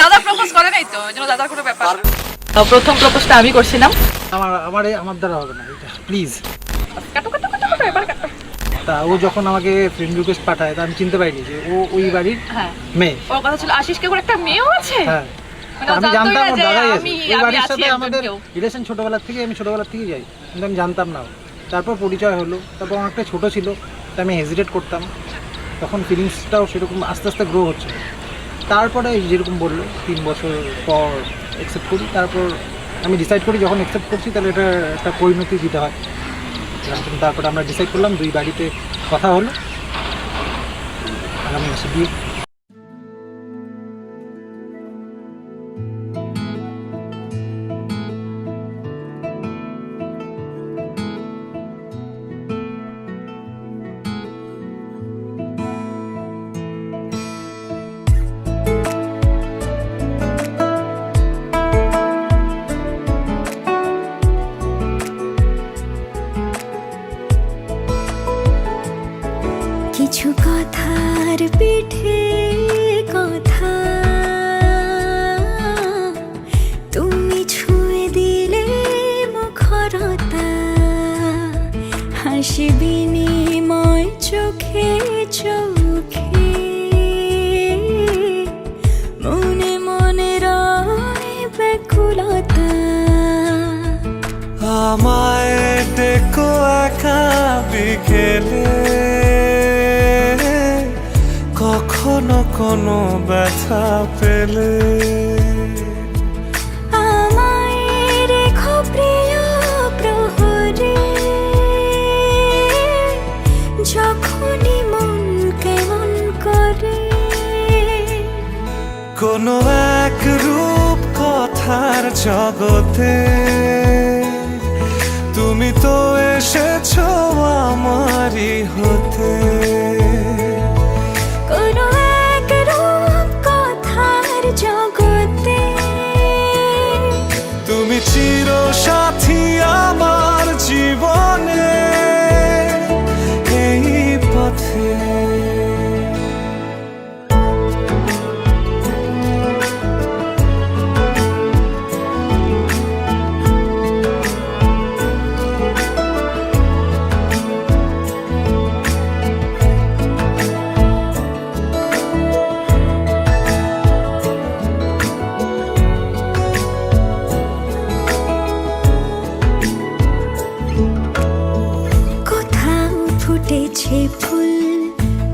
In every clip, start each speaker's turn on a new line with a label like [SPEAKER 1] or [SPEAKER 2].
[SPEAKER 1] দাদা প্রপোজ করে নাই তো ওই দাদার কোনো ব্যাপার
[SPEAKER 2] প্রথম প্রপোজটা আমি করছিলাম।
[SPEAKER 3] আমার আমার আমার দ্বারা হবে না এটা প্লিজ
[SPEAKER 1] কাটো কাটো কাটো কাটো এবার কাটো
[SPEAKER 3] তা ও যখন আমাকে ফ্রেন্ড রিকোয়েস্ট পাঠায় তা আমি চিনতে পারিনি যে ও ওই বাড়ির
[SPEAKER 1] হ্যাঁ।
[SPEAKER 3] মেয়ে।
[SPEAKER 1] ওর কথা ছিল আশিসকে করে একটা মেয়েও আছে?
[SPEAKER 3] হ্যাঁ।
[SPEAKER 1] মানে
[SPEAKER 3] আমি জানতাম
[SPEAKER 1] না
[SPEAKER 3] ওর দাদাই আছে। ওই বাড়ির সাথে আমাদের রিলেশন ছোটবেলার থেকে আমি ছোটবেলার থেকেই যাই। কিন্তু আমি জানতাম না তারপর পরিচয় হলো তারপর অনেকটা ছোট ছিল তা আমি হেজিটেট করতাম। তখন ফিলিংসটাও সেরকম আস্তে আস্তে গ্রো হচ্ছে। তারপরে যেরকম বলল, তিন বছর পর অ্যাকসেপ্ট করি। তারপর আমি ডিসাইড করি, যখন অ্যাকসেপ্ট করছি, তাহলে এটা একটা পরিণতি দিতে হয়। তারপরে আমরা ডিসাইড করলাম, দুই বাড়িতে কথা হলো। আগামী মাসে বিয়ে।
[SPEAKER 4] কিছু কথার পিঠে কথা। তুমি ছুঁয়ে দিলে মুখরতা, হাসি চোখে চোখে। মনে মনে রয় ব্যাকুলতা।
[SPEAKER 5] আমায় ডেকো একা কোনো ব্যথা পেলে?
[SPEAKER 4] যখনই মন কেমন করে।
[SPEAKER 5] কোনো এক রূপ কথার জগতে
[SPEAKER 4] ফুটেছে ফুল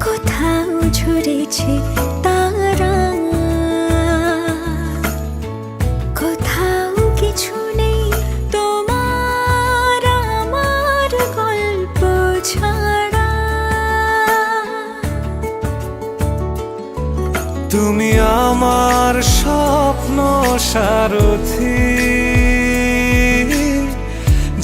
[SPEAKER 4] কোথাও ঝরেছে কিছু নেই তোমার আমার গল্প ছাড়া।
[SPEAKER 5] তুমি আমার স্বপ্ন সারথি।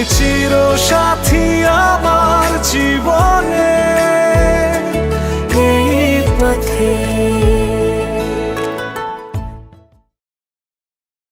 [SPEAKER 5] তুমি চির সাথী আমার জীবনে।